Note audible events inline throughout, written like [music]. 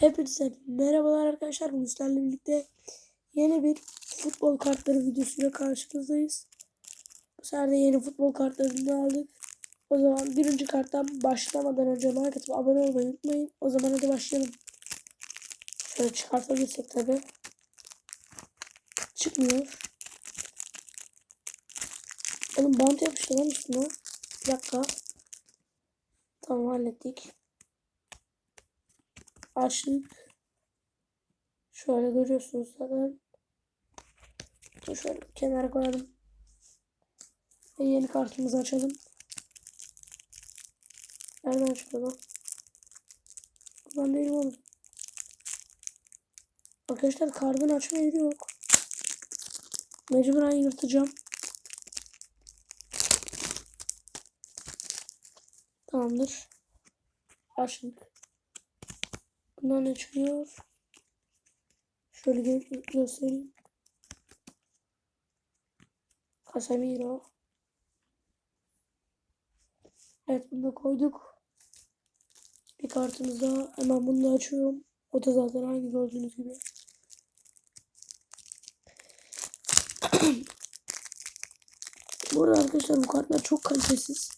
Hepinize merhabalar arkadaşlar. Bugün sizlerle birlikte yeni bir futbol kartları videosuyla karşınızdayız. Bu sefer de yeni futbol kartlarını aldık. O zaman birinci karttan başlamadan önce atıp abone olmayı unutmayın. O zaman hadi başlayalım. Şöyle çıkartabilirsek tabi. Çıkmıyor. Oğlum bant yapıştı lan üstüne. Bir dakika. Tamam hallettik. Açtık. Şöyle görüyorsunuz zaten. Dur şöyle kenara koyalım. Ve yeni kartımızı açalım. Nereden çıkıyor lan? Buradan değil oğlum? Arkadaşlar kartın açma yeri yok. Mecburen yırtacağım. Tamamdır. Açtık. Bundan ne çıkıyor? Şöyle gö göstereyim. Casemiro. Evet bunu da koyduk. Bir kartımız daha. Hemen bunu da açıyorum. O da zaten aynı gördüğünüz gibi. [clears throat] Bu arada arkadaşlar bu kartlar çok kalitesiz.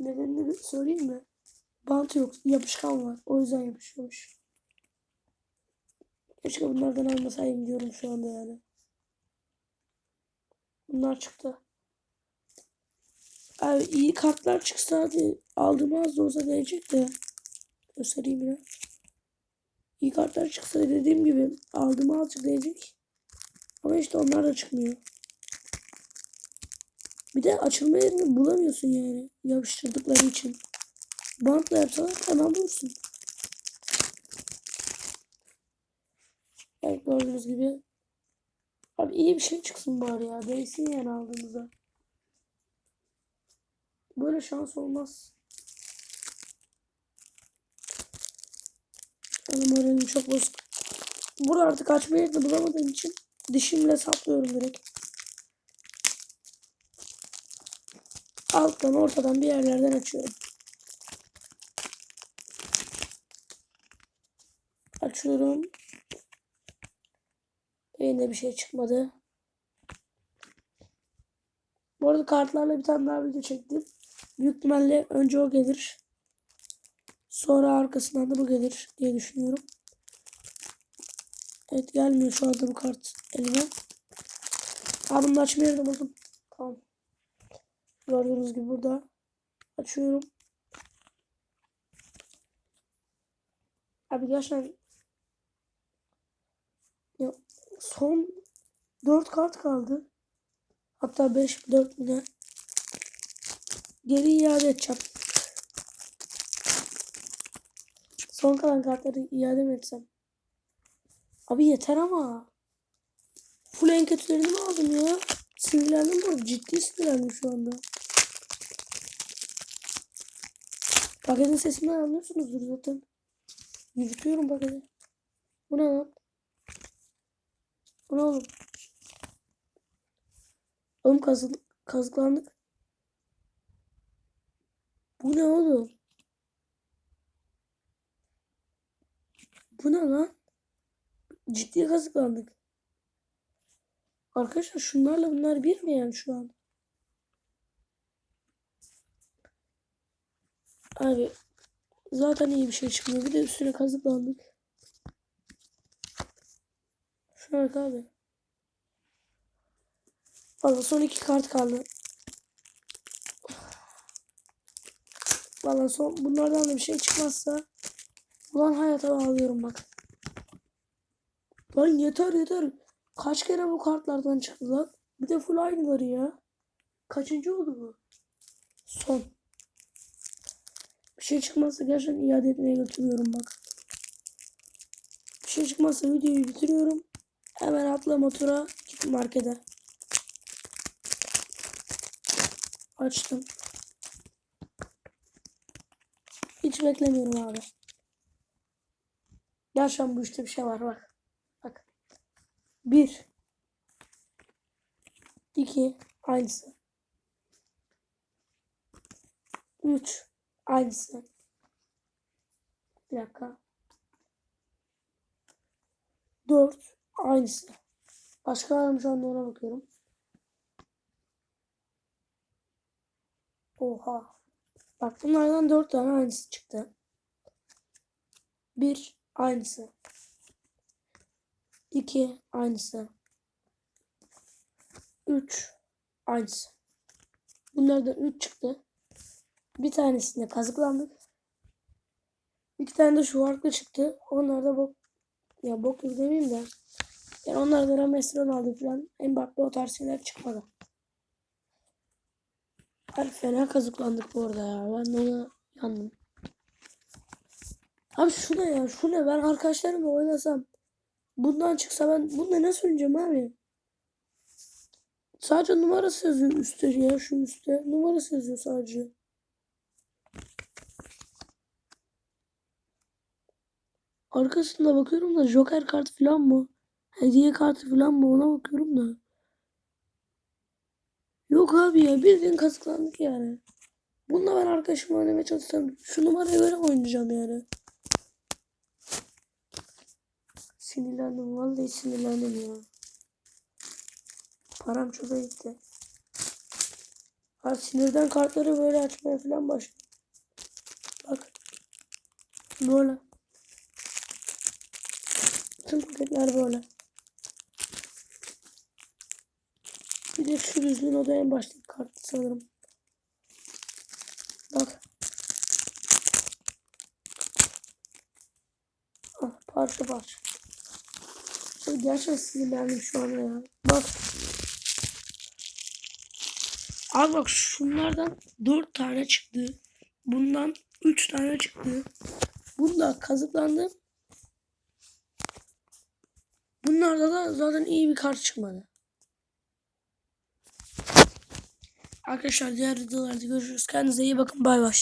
Nedenini söyleyeyim mi? Bant yok. Yapışkan var. O yüzden yapışıyormuş. Keşke bunlardan almasaydım diyorum şu anda yani. Bunlar çıktı. Abi iyi kartlar çıksa hadi aldığım az da olsa gelecek de. Göstereyim yine. İyi kartlar çıksa dediğim gibi aldığım azıcık gelecek. Ama işte onlar da çıkmıyor. Bir de açılma yerini bulamıyorsun yani. Yapıştırdıkları için. Bantla yapsalar hemen bulursun. Evet gördüğünüz gibi. Abi iyi bir şey çıksın bari ya. Değsin yani aldığımızda. Böyle şans olmaz. Benim moralim çok bozuk. Burada artık açma yerini bulamadığım için dişimle saplıyorum direkt. Alttan ortadan bir yerlerden açıyorum. Açıyorum. Yine bir şey çıkmadı. Bu arada kartlarla bir tane daha video çektim. Büyük ihtimalle önce o gelir. Sonra arkasından da bu gelir diye düşünüyorum. Evet gelmiyor şu anda bu kart elime. Aa bunu açma yerini buldum. Tamam. Gördüğünüz gibi burada. Açıyorum. Abi gerçekten ya son 4 kart kaldı. Hatta 5 4 mi ne? Geri iade edeceğim. Son kalan kartları iade mi etsem? Abi yeter ama. Full en kötülerini mi aldım ya? Sinirlendim bu. Ciddi sinirlendim şu anda. Paketin sesinden anlıyorsunuzdur zaten. Yürütüyorum paketi. Bu ne lan? Bu ne oğlum? Oğlum kazık, kazıklandık. Bu ne oğlum? Bu ne lan? Ciddi kazıklandık. Arkadaşlar şunlarla bunlar bir mi yani şu an? Abi zaten iyi bir şey çıkmıyor. Bir de üstüne kazıklandık. Şuna bak abi. Valla son iki kart kaldı. Valla son bunlardan da bir şey çıkmazsa ulan hayata bağlıyorum bak. Lan yeter yeter. Kaç kere bu kartlardan çıktı lan? Bir de full aynıları ya. Kaçıncı oldu bu? Son. Bir şey çıkmazsa gerçekten iade etmeye götürüyorum bak. Bir şey çıkmazsa videoyu bitiriyorum. Hemen atla motora git markete. Açtım. Hiç beklemiyorum abi. Gerçekten bu işte bir şey var bak. Bak. Bir. İki. Aynısı. Üç. Aynısı. Bir dakika. 4 aynısı. Başka var mı şu anda ona bakıyorum. Oha. Bak bunlardan 4 tane aynısı çıktı. 1 aynısı. 2 aynısı. 3 aynısı. Bunlardan 3 çıktı. Bir tanesinde kazıklandık. İki tane de şu farklı çıktı. Onlar da bok ya bok gibi demeyeyim de. Yani onlar da Rames'den aldı falan. Mbappe o tarz şeyler çıkmadı. Her fena kazıklandık bu arada ya. Ben de ona yandım. Abi şu ne ya? Şu ne? Ben arkadaşlarımla oynasam bundan çıksa ben bununla nasıl oynayacağım abi? Sadece numarası yazıyor üstte ya şu üstte. Numarası yazıyor sadece. Arkasında bakıyorum da Joker kartı falan mı? Hediye kartı falan mı? Ona bakıyorum da. Yok abi ya bildiğin kazıklandık yani. Bununla ben arkadaşımla oynamaya çalışsam şu numarayı böyle oynayacağım yani. Sinirlendim vallahi sinirlendim ya. Param çöpe gitti. Ha sinirden kartları böyle açmaya falan başladım. Bak. Böyle. Tüm paketler böyle. Bir de şu düzgün o da en baştaki kartı sanırım. Bak. Ah, parça parça. Gerçekten sinirlendim şu anda ya. Bak. Abi bak şunlardan 4 tane çıktı. Bundan 3 tane çıktı. Bunda kazıklandı. Bunlarda da zaten iyi bir kart çıkmadı. Arkadaşlar diğer videolarda görüşürüz. Kendinize iyi bakın. Bay bay.